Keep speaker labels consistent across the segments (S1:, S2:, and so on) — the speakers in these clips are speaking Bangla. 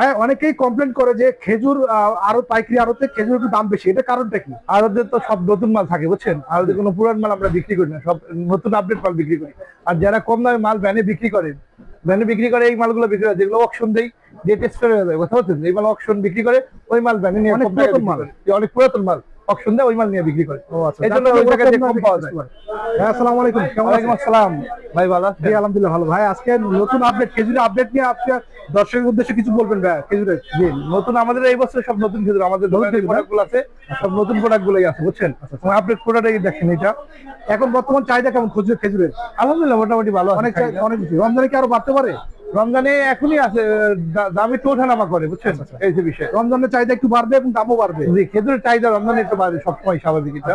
S1: ভাই অনেকেই কমপ্লেন করে যে খেজুর আরও পাইকারি আরতে খেজুর একটু দাম বেশি। এটা কারণটা কি?
S2: আরতে তো সব নতুন মাল থাকে বুঝছেন? আরতে কোনো পুরান মাল আমরা বিক্রি করি না সব নতুন আপডেট মাল বিক্রি করি। আর যারা কম দামে মাল ভ্যানে বিক্রি করেন ভ্যানে বিক্রি করে এই মালগুলো বিক্রি করে যেগুলো অকশন দেই ডেট এক্সপায়ার হয়ে যায় কথা বলছেন? এই মাল অকশন বিক্রি করে ওই মাল ভ্যানে নিয়ে
S1: অনেক পুরাতন মাল।
S2: অনেক পুরাতন মাল। ওই মাল নিয়ে বিক্রি করে।
S1: আচ্ছা।
S2: এই জন্য ওই জায়গায় কম পাওয়া যায়।
S1: হ্যাঁ আসসালামু আলাইকুম।
S2: ওয়ালাইকুম আসসালাম। ভাই ভালো
S1: জি আলহামদুলিল্লাহ ভালো। ভাই আজকে নতুন আপডেট খেজুরের আপডেট নিয়ে দর্শকের উদ্দেশ্যে কিছু বলবেন ভাই খেজুরের।
S2: জি। নতুন আমাদের এই বছর সব নতুন খেজুর আমাদের
S1: নতুন
S2: আছে সব নতুন আছে বুঝছেন? আপডেট প্রোডাক্ট দেখেন এটা।
S1: এখন বর্তমান চাহিদা কেমন? খেজুর খেজুরের?
S2: আলহামদুলিল্লাহ মোটামুটি ভালো
S1: অনেক
S2: অনেক
S1: রমজানে কি আরও বাড়তে পারে?
S2: রমজানে এখনই আছে দাম একটু ওঠানামা করে বুঝছেন? এই যে বিষয়
S1: রমজানের চাহিদা একটু বাড়বে এবং দামও বাড়বে।
S2: জি। খেজুরের চাহিদা রমজানে একটু বাড়ে সবসময় স্বাভাবিক এটা।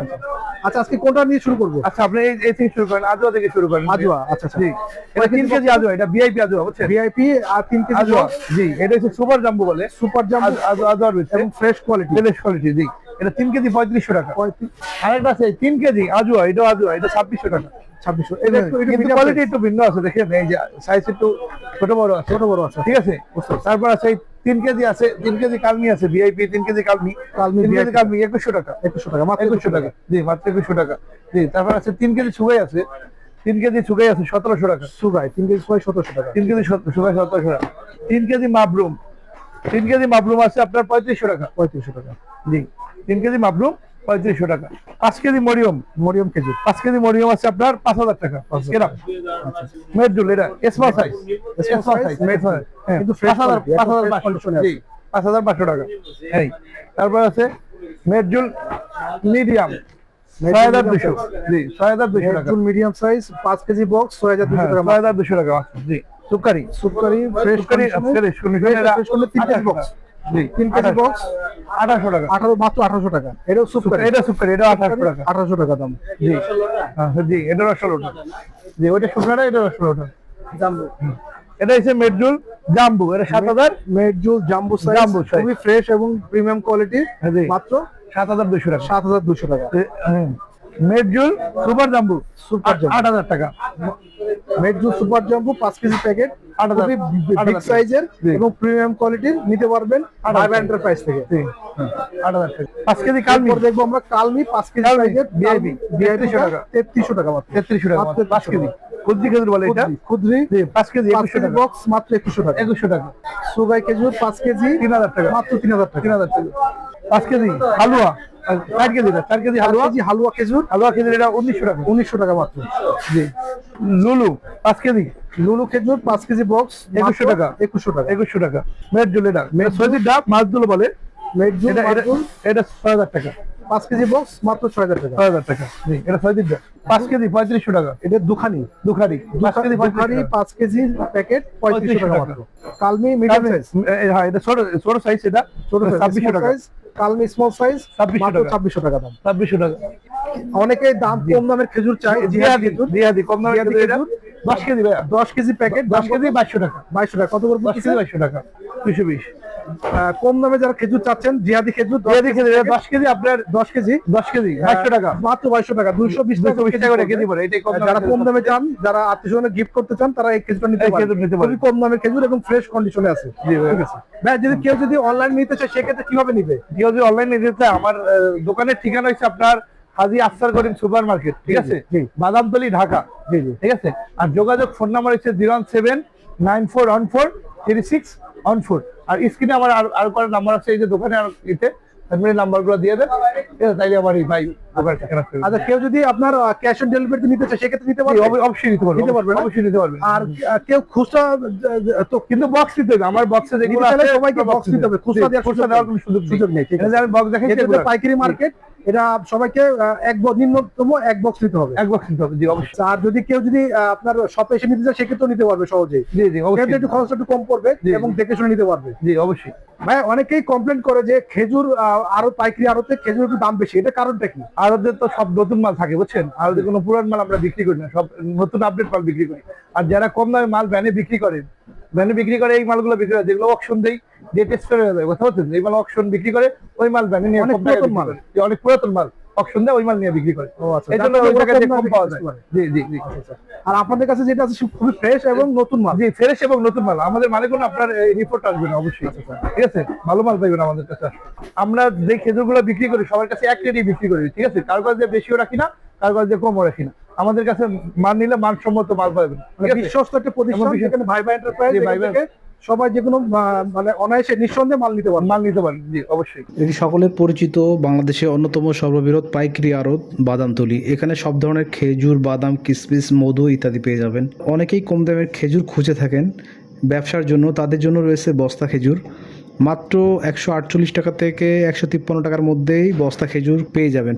S1: আচ্ছা আজকে কোনটা নিয়ে শুরু করব?
S2: আচ্ছা আপনি এই থেকে শুরু করেন আজুয়া থেকে শুরু করেন।
S1: আজুয়া আচ্ছা আচ্ছা।
S2: জি। এটা তিন কেজি আজুয়া এটা ভিআইপি আজুয়া বুঝছেন?
S1: ভিআইপি আর তিন কেজি
S2: আজুয়া জি। এটা হচ্ছে সুপার জাম্বু বলে।
S1: সুপার জাম
S2: আজ- আজ- আজুয়ার ভিতরে
S1: এবং ফ্রেশ কোয়ালিটি
S2: ফ্রেশ কোয়ালিটি জি। এটা তিন কেজি পঁয়ত্রিশশো টাকা। আরেকটা আছে তিন কেজি আজুয়া এটা আজুয়া এটা ছাব্বিশশো টাকা।
S1: ছাব্বিশশো এটা একটু একটু
S2: কিন্তু কোয়ালিটি একটু ভিন্ন আছে দেখেন এই যে সাইজ একটু ছোট বড় আছে
S1: ছোট বড় আছে
S2: ঠিক আছে তারপর আছে তিন কেজি আছে তিন কেজি কালমি আছে ভিআইপি তিন কেজি কালমি
S1: কালমি
S2: তিন কেজি কালমি একুশশো টাকা
S1: একুশশো টাকা মাত্র
S2: একুশশো টাকা জি মাত্র একুশশো টাকা জি তারপর আছে তিন কেজি সুগাই আছে তিন কেজি সুগাই আছে সতেরোশো টাকা
S1: সুগাই তিন কেজি সতেরোশো টাকা
S2: তিন কেজি সুগাই সতেরোশো টাকা তিন কেজি মাবরুম তিন কেজি মাবরুম আছে আপনার পঁয়ত্রিশশো টাকা
S1: পঁয়ত্রিশশো টাকা
S2: জি তিন কেজি মাবরুম পঁয়ত্রিশশো টাকা। পাঁচ কেজি মরিয়ম
S1: মরিয়ম খেজুর
S2: পাঁচ কেজি মরিয়ম আছে আপনার পাঁচ হাজার টাকা। কেরাম মেডুল এটা স্মল সাইজ স্মল সাইজ হ্যাঁ
S1: কিন্তু
S2: পাঁচ হাজার পাঁচ হাজার পাঁচশো পাঁচ হাজার পাঁচশো টাকা। এই তারপর আছে মেডজুল মিডিয়াম ছয় হাজার দুশো জি ছয় হাজার দুশো টাকা।
S1: মিডিয়াম সাইজ পাঁচ কেজি বক্স ছয় হাজার দুশো
S2: হ্যাঁ,
S1: টাকা
S2: ছয় হাজার দুশো টাকা। জি সুকারি
S1: সুপারি ফ্রেশ
S2: সুকারি ফ্রেশ কন্ডিশনের
S1: তিন কেজি box।
S2: জি
S1: তিন কেজি বক্স
S2: আঠাশো টাকা।
S1: আঠারো মাত্র আঠারোশো টাকা। এটাও সুপারি
S2: এটা সুকারি এটা আঠাশো টাকা।
S1: আঠারোশো টাকা দাম।
S2: জি। হ্যাঁ, জি এটা ষোলো জি ওইটা শুকনাটা এটা ষোলো
S1: জাম্বু।
S2: এটা হচ্ছে মেডজুল জাম্বু এটা সাত হাজার।
S1: মেডজুল জাম্বু সাইজ
S2: Jumbo
S1: খুবই ফ্রেশ এবং প্রিমিয়াম কোয়ালিটি
S2: হ্যাঁ,
S1: মাত্র
S2: সাত হাজার দুশো টাকা।
S1: সাত হাজার দুশো টাকা।
S2: মেডজুল সুপার জাম্বু
S1: সুপার জাম্বু।
S2: আট হাজার টাকা।
S1: মেডজুল সুপার জাম্বু পাঁচ কেজি প্যাকেট
S2: হাজার-
S1: বিগ সাইজের এবং প্রিমিয়াম কোয়ালিটির নিতে পারবেন। এন্টারপ্রাইজ থেকে।
S2: জি। আট হাজার টাকা। পাঁচ কেজি কালমি
S1: দেখব আমরা কালমি পাঁচ কেজি প্যাকেট ভিআইপি
S2: 3300 টাকা।
S1: তেত্রিশশো টাকা মাত্র।
S2: তেত্রিশশো টাকা পাঁচ কেজি। খুদ্রি খেজুর বলে এটা?
S1: খুদ্রি,
S2: পাঁচ কেজি একুশশো টাকা।
S1: বক্স মাত্র একুশশো টাকা।
S2: একুশশো টাকা।
S1: সুগাই খেজুর পাঁচ কেজি
S2: তিন হাজার টাকা।
S1: মাত্র তিন হাজার টাকা।
S2: তিন হাজার টাকা। পাঁচ কেজি হালুয়া? চার কেজি না চার কেজি
S1: হালুয়া। কেজি হালুয়া খেজুর।
S2: হালুয়া কেজি এটা উনিশশো টাকা।
S1: উনিশশো টাকা মাত্র।
S2: জি। লুলু পাঁচ কেজি।
S1: লুলু খেজুর পাঁচ কেজি বক্স
S2: 2100 টাকা।
S1: একুশশো টাকা।
S2: একুশশো টাকা। সৈদির ডাব মাছদুলো বলে।
S1: মেডজুল
S2: এটা ছয় হাজার টাকা।
S1: পাঁচ কেজি বক্স মাত্র ছয় হাজার টাকা।
S2: ছয় হাজার টাকা। জি এটা সৈদির ডাব। পাঁচ কেজি পঁয়ত্রিশশো টাকা।
S1: এটা দুখানি।
S2: দুখারি পাঁচ কেজি
S1: দুখানি পাঁচ কেজি প্যাকেট পঁয়ত্রিশশো টাকা। মাত্র। কালমি মিডিয়াম সাইজ
S2: হ্যাঁ এটা ছোট ছোট সাইজ এটা।
S1: ছোট
S2: ছাব্বিশশো টাকা।
S1: সাইজ কালমি স্মল সাইজ
S2: 2600 টাকা।
S1: ছাব্বিশশো টাকা দাম।
S2: ছাব্বিশশো টাকা।
S1: অনেকে দাম কম দামের খেজুর চাই জিহাদি
S2: জিহাদি কম দামে
S1: জিহাদি
S2: খেজুর দশ কেজি
S1: দশ কেজি প্যাকেট
S2: দশ কেজি বাইশশো টাকা।
S1: বাইশশো টাকা। কত করে
S2: দশ কেজি বাইশশো টাকা। দুশো বিশ।
S1: কম দামে যারা খেজুর চাচ্ছেন জিহাদি খেজুর
S2: জিহাদি
S1: কেজি
S2: খেজুর, দশ কেজি আপনার
S1: দশ কেজি
S2: দশ কেজি বাইশশো টাকা।
S1: মাত্র বাইশশো টাকা দুইশো বিশ টাকা
S2: বিশ টাকা করে কেজি পড়ে এটাই
S1: যারা কম দামে চান যারা আত্মীয় গিফট করতে চান তারা এই খেজুরটা নিতে
S2: খেজুর নিতে।
S1: খুবই কম দামের খেজুর এবং ফ্রেশ কন্ডিশনে আছে।
S2: ভাই।
S1: ঠিক আছে। ভাই যদি কেউ যদি অনলাইন নিতে চায় সেক্ষেত্রে কীভাবে নিবে?
S2: কেউ যদি অনলাইন নিতে চায় আমার দোকানের ঠিকানা হচ্ছে আপনার হাজি আফসার করিম সুপার মার্কেট ঠিক আছে?
S1: জি।
S2: বাদামতলি ঢাকা।
S1: জি জি।
S2: ঠিক আছে? আর যোগাযোগ ফোন নাম্বার হচ্ছে zero seven nine four one four three six one four আর স্ক্রিনে আমার আর আর করার নাম্বার আছে এই যে দোকানে আর ইতে আপনি নাম্বারগুলো দিয়ে দেন। তাইলে আমার এই ভাই দোকান ঠিকানা
S1: আচ্ছা কেউ যদি আপনার ক্যাশ অন ডেলিভারি নিতে চায় সেক্ষেত্রে নিতে পারবে?
S2: অবশ্যই নিতে পারবেন
S1: নিতে পারবে
S2: অবশ্যই নিতে পারবেন
S1: আর কেউ খুচরা তো
S2: কিন্তু বক্স দিতে হবে আমার বক্সে যেগুলো আছে
S1: সবাইকে box দিতে হবে, খুচরা দেওয়ার
S2: খুচরা দেওয়ার। কোনো সুযোগ
S1: নেই, ঠিক আছে।
S2: আমি বক্স দেখাই
S1: পাইকারি মার্কেট এটা সবাইকে এক নিম্নতম এক বক্স নিতে হবে।
S2: এক বক্স নিতে হবে জি অবশ্যই।
S1: আর যদি কেউ যদি আপনার শপে এসে নিতে চায় সেক্ষেত্রেও নিতে পারবে সহজেই।
S2: জি জি
S1: সেক্ষেত্রে
S2: অবশ্যই
S1: একটু খরচটা একটু কম পড়বে এবং দেখে শুনে নিতে পারবে।
S2: জি অবশ্যই।
S1: ভাই অনেকেই কমপ্লেন করে যে খেজুর আহ, আরও পাইকারি আরতে খেজুর একটু দাম বেশি। এটা কারণটা কি?
S2: আরদের তো সব নতুন মাল থাকে বুঝছেন? আরদের কোনো পুরান মাল আমরা বিক্রি করি না সব নতুন আপডেট মাল বিক্রি করি। আর যারা কম দামে মাল ভ্যানে বিক্রি করেন ভ্যানে বিক্রি করে এই মালগুলো বিক্রি করে যেগুলো অকশন দেই যায় কথা হচ্ছে এই মাল অকশন বিক্রি করে ওই মাল নিয়ে
S1: অনেক পুরাতন মাল।
S2: যে অনেক পুরাতন মাল অপশন দেয় ওই মাল নিয়ে বিক্রি করে।
S1: আচ্ছা
S2: এই জন্য ওই জায়গায়
S1: কম
S2: পাওয়া যায়। জি জি জি।
S1: আচ্ছা, আচ্ছা। আর আপনাদের কাছে যেটা আছে খুবই ফ্রেশ এবং নতুন মাল।
S2: জি ফ্রেশ এবং নতুন মাল। আমাদের মানে কোনো আপনার রিপোর্ট আসবে না অবশ্যই। ঠিক আছে? ভালো মাল পাইবেন আমাদের কাছে। আমরা যে খেজুরগুলো বিক্রি করি সবার কাছে এক রেটই বিক্রি করি ঠিক আছে? কারও কাছে বেশিও রাখি না কারও কাছে কমও রাখি না। আমাদের কাছে মাল নিলে মানসম্মত মাল পাবেন
S1: মানে বিশ্বস্ত একটা প্রতিষ্ঠান যেখানে ভাইবা এন্টারপ্রাইজ সবাই যে কোনো মানে অনায়াসে নিঃসন্দেহে মাল নিতে পারবে।
S2: মাল নিতে পারেন জি, অবশ্যই।
S3: এটি সকলের পরিচিত বাংলাদেশের অন্যতম সর্ববৃহৎ পাইকারি আড়ত বাদামতলি। এখানে সব ধরনের খেজুর, বাদাম, কিসমিস, মধু ইত্যাদি পেয়ে যাবেন। অনেকেই কম দামের খেজুর খুঁজে থাকেন ব্যবসার জন্য। তাদের জন্য রয়েছে বস্তা খেজুর। মাত্র একশো আটচল্লিশ টাকা থেকে একশো তিপ্পান্ন টাকার মধ্যেই বস্তা খেজুর পেয়ে যাবেন।